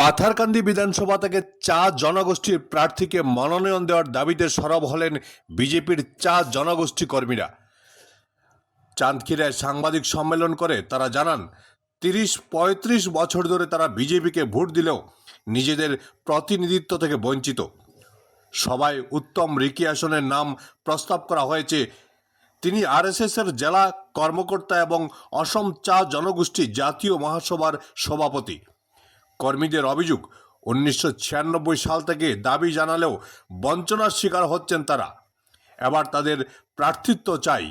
পাথারকান্দি বিধানসভা থেকে চা জনগোষ্ঠীর প্রার্থীকে মনোনয়ন দেওয়ার দাবিতে সরব হলেন বিজেপির চা জনগোষ্ঠী কর্মীরা। চাঁদখিরায় সাংবাদিক সম্মেলন করে তারা জানান, তিরিশ পঁয়ত্রিশ বছর ধরে তারা বিজেপিকে ভোট দিলেও নিজেদের প্রতিনিধিত্ব থেকে বঞ্চিত। সবাই উত্তম রিকি আসনের নাম প্রস্তাব করা হয়েছে। তিনি আরএসএসের জেলা কর্মকর্তা এবং অসম চা জনগোষ্ঠী জাতীয় মহাসভার সভাপতি। কর্মীদের অভিযোগ, উনিশশো ছিয়ানব্বই সাল থেকে দাবি জানালেও বঞ্চনার শিকার হচ্ছেন তারা। এবার তাদের প্রার্থিত্ব চাই।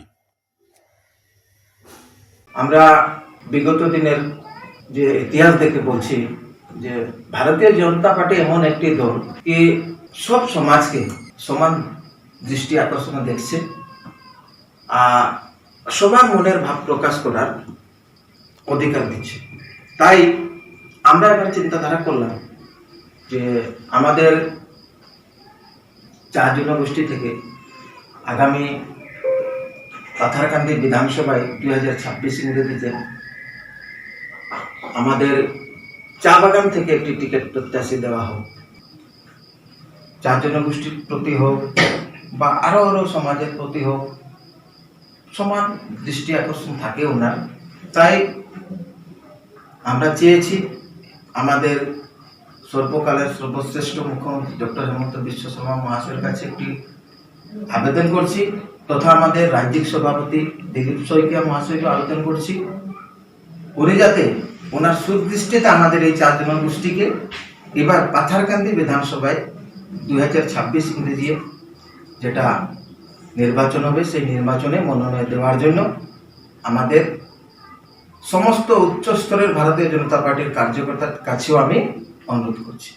আমরা বিগত দিনের যে ইতিহাস দেখে বলছি যে ভারতীয় জনতা পার্টি এমন একটি দল কি সব সমাজকে সমান দৃষ্টি আকর্ষণে দেখছে আর সবার মনের ভাব প্রকাশ করার অধিকার দিচ্ছে। তাই আমরা এবার চিন্তাধারা করলাম যে আমাদের চার জনগোষ্ঠী থেকে আগামী পাথারকান্দি বিধানসভায় দুই হাজার ছাব্বিশ ইংরেজিতে আমাদের চা বাগান থেকে একটি টিকিট প্রত্যাশী দেওয়া হোক চা জনগোষ্ঠীর প্রতি হোক বা আরও আরও সমাজের প্রতি হোক, সমান দৃষ্টি আকর্ষণ থাকে ওনার। তাই আমরা চেয়েছি আমাদের সর্বকালের সর্বশ্রেষ্ঠ মুখ্যমন্ত্রী ডক্টর হেমন্ত বিশ্ব শর্মা মহাশয়ের কাছে একটি আবেদন করছি, তথা আমাদের রাজ্যিক সভাপতি দিলীপ শইকিয়া মহাশয়কে আবেদন করছি। উনি যাতে ওনার সুদৃষ্টিতে আমাদের এই চার জনগোষ্ঠীকে এবার পাথারকান্দি বিধানসভায় দু হাজার ছাব্বিশ ইংরেজি যেটা নির্বাচন হবে, সেই নির্বাচনে মনোনয়ন দেওয়ার জন্য আমাদের সমস্ত উচ্চস্তরের ভারতীয় জনতা পার্টির কার্যকর্তার কাছেও আমি অনুরোধ করছি।